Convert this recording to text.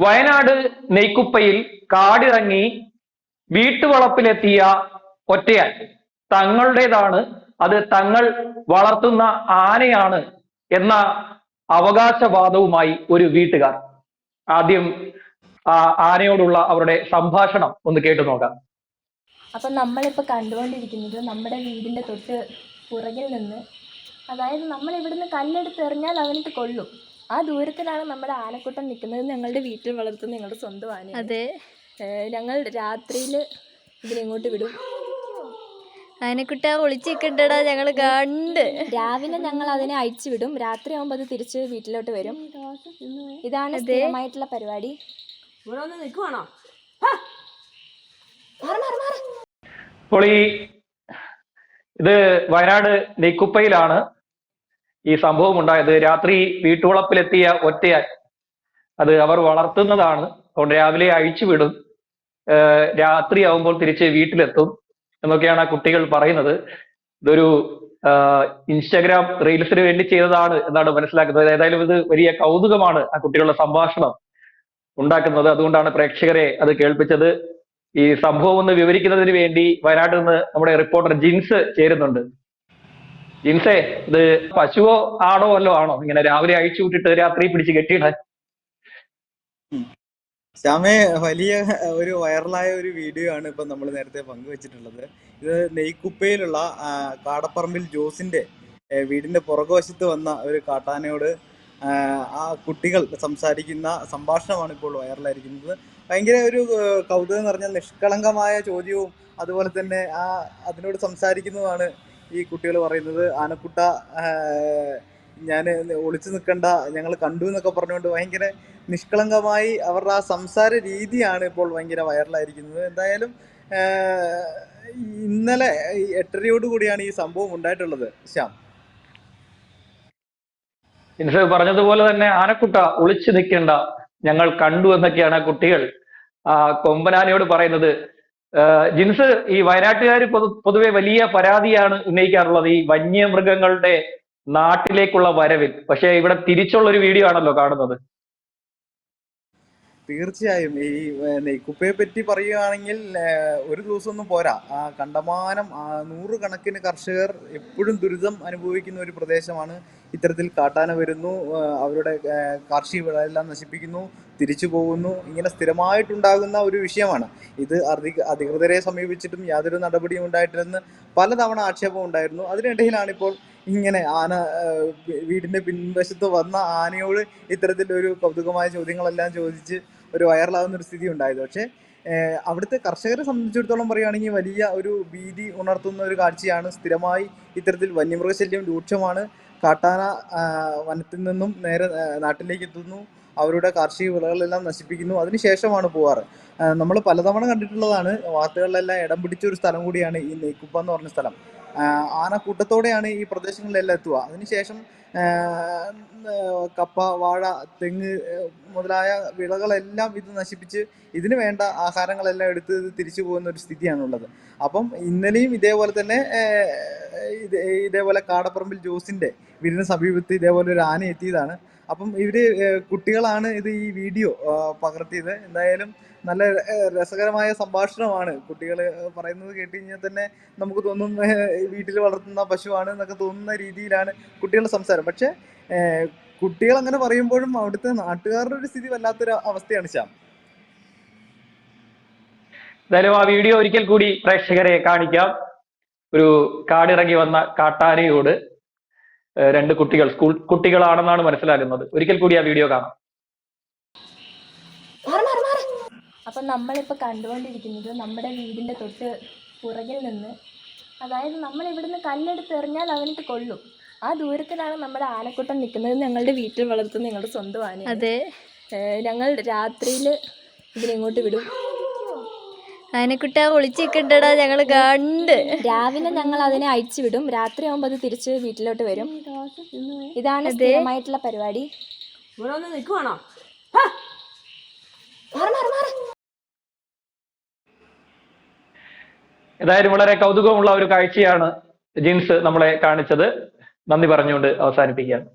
വയനാട് നെയ്ക്കുപ്പയിൽ കാടിറങ്ങി വീട്ടുവളപ്പിലെത്തിയ ഒറ്റയാൻ തങ്ങളുടേതാണ്. അത് തങ്ങൾ വളർത്തുന്ന ആനയാണ് എന്ന അവകാശവാദവുമായി ഒരു വീട്ടുകാർ. ആദ്യം ആ ആനയോടുള്ള അവരുടെ സംഭാഷണം ഒന്ന് കേട്ടു നോക്കാം. അപ്പൊ നമ്മളിപ്പോ കണ്ടുകൊണ്ടിരിക്കുന്നത് നമ്മുടെ വീടിന്റെ തൊട്ട് പുറകിൽ നിന്ന്. അതായത് നമ്മൾ ഇവിടുന്ന് കല്ലെടുത്ത് എറിഞ്ഞാൽ അവനിട്ട് കൊള്ളും ആ ദൂരത്തിലാണ് നമ്മുടെ ആനക്കൂട്ടം നിൽക്കുന്നത്. ഞങ്ങളുടെ വീട്ടിൽ വളർത്തുന്ന ഞങ്ങളുടെ സ്വന്തം ആന അതെ. ഞങ്ങൾ രാത്രിയിൽ ഇതിനെങ്ങോട്ട് വിടും? ആനക്കുട്ട ഒളിച്ചിക്കണ്ടടാ ഞങ്ങൾ കണ്ട്. രാവിലെ ഞങ്ങൾ അതിനെ അഴിച്ചു വിടും. രാത്രി ആകുമ്പോൾ അത് തിരിച്ച് വീട്ടിലോട്ട് വരും. ഇതാണ് സ്ഥിരമായിട്ടുള്ള പരിപാടി. അപ്പോൾ ഈ ഇത് വയനാട് നെയ്ക്കുപ്പയിലാണ്. ഈ സംഭവം ഉണ്ടായത്. രാത്രി വീട്ടുവളപ്പിലെത്തിയ ഒറ്റയാൻ അത് അവർ വളർത്തുന്നതാണ്. അതുകൊണ്ട് രാവിലെ അഴിച്ചു വിടും. രാത്രി ആവുമ്പോൾ തിരിച്ച് വീട്ടിലെത്തും എന്നൊക്കെയാണ് ആ കുട്ടികൾ പറയുന്നത്. ഇതൊരു ഇൻസ്റ്റാഗ്രാം റീൽസിന് വേണ്ടി ചെയ്തതാണ് എന്നാണ് മനസ്സിലാക്കുന്നത്. ഏതായാലും ഇത് വലിയ കൗതുകമാണ് ആ കുട്ടികളുടെ സംഭാഷണം ഉണ്ടാക്കുന്നത്. അതുകൊണ്ടാണ് പ്രേക്ഷകരെ അത് കേൾപ്പിച്ചത്. ഈ സംഭവം ഒന്ന് വിവരിക്കുന്നതിന് വേണ്ടി വയനാട്ടിൽ നിന്ന് നമ്മുടെ റിപ്പോർട്ടർ ജിൻസ് ചേരുന്നുണ്ട്. ജിൻസേ ഇത് പശുവോ ആടോ വല്ലോ ആണോ? ഇങ്ങനെ രാവിലെ അഴിച്ചു വിട്ടിട്ട് രാത്രി പിടിച്ച് കെട്ടിയിടാൻ ശ്യാമേ വലിയ ഒരു വൈറലായ ഒരു വീഡിയോ ആണ് ഇപ്പൊ നമ്മൾ നേരത്തെ പങ്കുവച്ചിട്ടുള്ളത്. ഇത് നെയ്ക്കുപ്പയിലുള്ള കാടപ്പറമ്പിൽ ജോസിന്റെ വീടിന്റെ പുറകുവശത്ത് വന്ന ഒരു കാട്ടാനയോട് ആ, കുട്ടികൾ സംസാരിക്കുന്ന സംഭാഷണമാണ് ഇപ്പോൾ വൈറലായിരിക്കുന്നത്. ഭയങ്കര ഒരു കൗതുകം നിറഞ്ഞ നിഷ്കളങ്കമായ ചോദ്യവും അതുപോലെ തന്നെ ആ അതിനോട് സംസാരിക്കുന്നതാണ് ഈ കുട്ടികൾ പറയുന്നത് ആനക്കുട്ട ഞാൻ ഒളിച്ചു നിൽക്കണ്ട ഞങ്ങൾ കണ്ടു എന്നൊക്കെ പറഞ്ഞുകൊണ്ട് ഭയങ്കര നിഷ്കളങ്കമായി അവരുടെ ആ സംസാര രീതിയാണ് ഇപ്പോൾ ഭയങ്കര വൈറലായിരിക്കുന്നത്. എന്തായാലും ഇന്നലെ എട്ടരയോട് കൂടിയാണ് ഈ സംഭവം ഉണ്ടായിട്ടുള്ളത്. ശ്യാം. ഇൻഷോ പറഞ്ഞതുപോലെ തന്നെ ആനക്കുട്ട ഒളിച്ചു നിൽക്കേണ്ട ഞങ്ങൾ കണ്ടു എന്നൊക്കെയാണ് കുട്ടികൾ. കൊമ്പനാനയോട് പറയുന്നത് ജിൻസ് ഈ വയനാട്ടുകാർ പൊതു പൊതുവെ വലിയ പരാതിയാണ് ഉന്നയിക്കാറുള്ളത് ഈ വന്യമൃഗങ്ങളുടെ നാട്ടിലേക്കുള്ള വരവിൽ. പക്ഷേ ഇവിടെ തിരിച്ചുള്ള ഒരു വീഡിയോ ആണല്ലോ കാണുന്നത്. തീർച്ചയായും ഈ നെയ്ക്കുപ്പയെ പറ്റി പറയുകയാണെങ്കിൽ ഒരു ദിവസമൊന്നും പോരാ. ആ കണ്ടമാനം നൂറുകണക്കിന് കർഷകർ എപ്പോഴും ദുരിതം അനുഭവിക്കുന്ന ഒരു പ്രദേശമാണ് ഇത്തരത്തിൽ കാട്ടാന വരുന്നു. അവരുടെ കാർഷിക വിളയെല്ലാം നശിപ്പിക്കുന്നു തിരിച്ചു പോകുന്നു. ഇങ്ങനെ സ്ഥിരമായിട്ടുണ്ടാകുന്ന ഒരു വിഷയമാണ്. ഇത് അധിക അധികൃതരെ സമീപിച്ചിട്ടും യാതൊരു നടപടിയും ഉണ്ടായിട്ടില്ലെന്ന് പലതവണ ആക്ഷേപം ഉണ്ടായിരുന്നു അതിനിടയിലാണ് ഇപ്പോൾ ഇങ്ങനെ ആന വീടിന്റെ പിൻവശത്ത് വന്ന ആനയോട് ഇത്തരത്തിൽ ഒരു കൗതുകമായ ചോദ്യങ്ങളെല്ലാം ചോദിച്ച് ഒരു വൈറലാകുന്ന ഒരു സ്ഥിതി ഉണ്ടായത്. പക്ഷേ അവിടുത്തെ കർഷകരെ സംബന്ധിച്ചിടത്തോളം പറയുകയാണെങ്കിൽ വലിയ ഒരു ഭീതി ഉണർത്തുന്ന ഒരു കാഴ്ചയാണ് സ്ഥിരമായി ഇത്തരത്തിൽ വന്യമൃഗശല്യം രൂക്ഷമാണ്. കാട്ടാന വനത്തിൽ നിന്നും നേരെ നാട്ടിലേക്ക് എത്തുന്നു. അവരുടെ കാർഷിക വിളകളെല്ലാം നശിപ്പിക്കുന്നു. അതിനുശേഷമാണ് പോവാറ്. നമ്മൾ പലതവണ കണ്ടിട്ടുള്ളതാണ് വാർത്തകളിലെല്ലാം ഇടം പിടിച്ച ഒരു സ്ഥലം കൂടിയാണ് ഈ നെയ്ക്കുപ്പ എന്ന് പറഞ്ഞ സ്ഥലം. ആന കൂട്ടത്തോടെയാണ് ഈ പ്രദേശങ്ങളിലെല്ലാം എത്തുക. അതിനുശേഷം കപ്പ വാഴ തെങ്ങ് മുതലായ വിളകളെല്ലാം ഇത് നശിപ്പിച്ച് ഇതിന് വേണ്ട ആഹാരങ്ങളെല്ലാം എടുത്ത് ഇത് തിരിച്ചു പോകുന്ന ഒരു സ്ഥിതിയാണുള്ളത്. അപ്പം ഇന്നലെയും ഇതേപോലെ തന്നെ ഇതേപോലെ കാടപ്പറമ്പിൽ ജോസിന്റെ വീടിന് സമീപത്ത് ഇതേപോലെ ഒരു ആന എത്തിയതാണ്. അപ്പം ഇവർ കുട്ടികളാണ് ഇത് ഈ വീഡിയോ പകർത്തിയത്. എന്തായാലും നല്ല രസകരമായ സംഭാഷണമാണ്. കുട്ടികൾ പറയുന്നത് കേട്ട് കഴിഞ്ഞാൽ തന്നെ നമുക്ക് തോന്നും വീട്ടിൽ വളർത്തുന്ന പശുവാണ് എന്നൊക്കെ തോന്നുന്ന രീതിയിലാണ് കുട്ടികളുടെ സംസാരം. പക്ഷെ കുട്ടികൾ അങ്ങനെ പറയുമ്പോഴും അവിടുത്തെ നാട്ടുകാരുടെ ഒരു സ്ഥിതി വല്ലാത്തൊരു അവസ്ഥയാണ് ശ്യാം. എന്തായാലും ആ വീഡിയോ ഒരിക്കൽ കൂടി പ്രേക്ഷകരെ കാണിക്കാം. ഒരു കാടിറങ്ങി വന്ന കാട്ടാനയോട് രണ്ട് കുട്ടികൾ. സ്കൂൾ കുട്ടികളാണെന്നാണ് മനസ്സിലാകുന്നത്. ഒരിക്കൽ കൂടി ആ വീഡിയോ കാണാം. അപ്പം നമ്മളിപ്പോൾ കണ്ടുകൊണ്ടിരിക്കുന്നത് നമ്മുടെ വീടിന്റെ തൊട്ട് പുറകിൽ നിന്ന് അതായത് നമ്മൾ ഇവിടുന്ന് കല്ലെടുത്ത് എറിഞ്ഞാൽ അവനിട്ട് കൊള്ളും. ആ ദൂരത്തിലാണ് നമ്മുടെ ആനക്കൂട്ടം നിൽക്കുന്നത്. ഞങ്ങളുടെ വീട്ടിൽ വളർത്തുന്ന ഞങ്ങളുടെ സ്വന്തം ആന അതെ. ഞങ്ങൾ രാത്രിയിൽ ഇതിനെങ്ങോട്ട് വിടും. ആനക്കുട്ട ഒളിച്ചിട്ടാ ഞങ്ങൾ കണ്ട്. രാവിലെ ഞങ്ങൾ അതിനെ അയച്ചു വിടും രാത്രി ആകുമ്പോൾ അത് തിരിച്ച് വീട്ടിലോട്ട് വരും. ഇതാണ് സ്ഥിരമായിട്ടുള്ള പരിപാടി. ഇവിടെ ഒന്ന് നിൽക്കുവാണോ ഏതായാലും വളരെ കൗതുകമുള്ള ഒരു കാഴ്ചയാണ് ജീൻസ് നമ്മളെ കാണിച്ചത്. നന്ദി പറഞ്ഞുകൊണ്ട് അവസാനിപ്പിക്കുകയാണ്.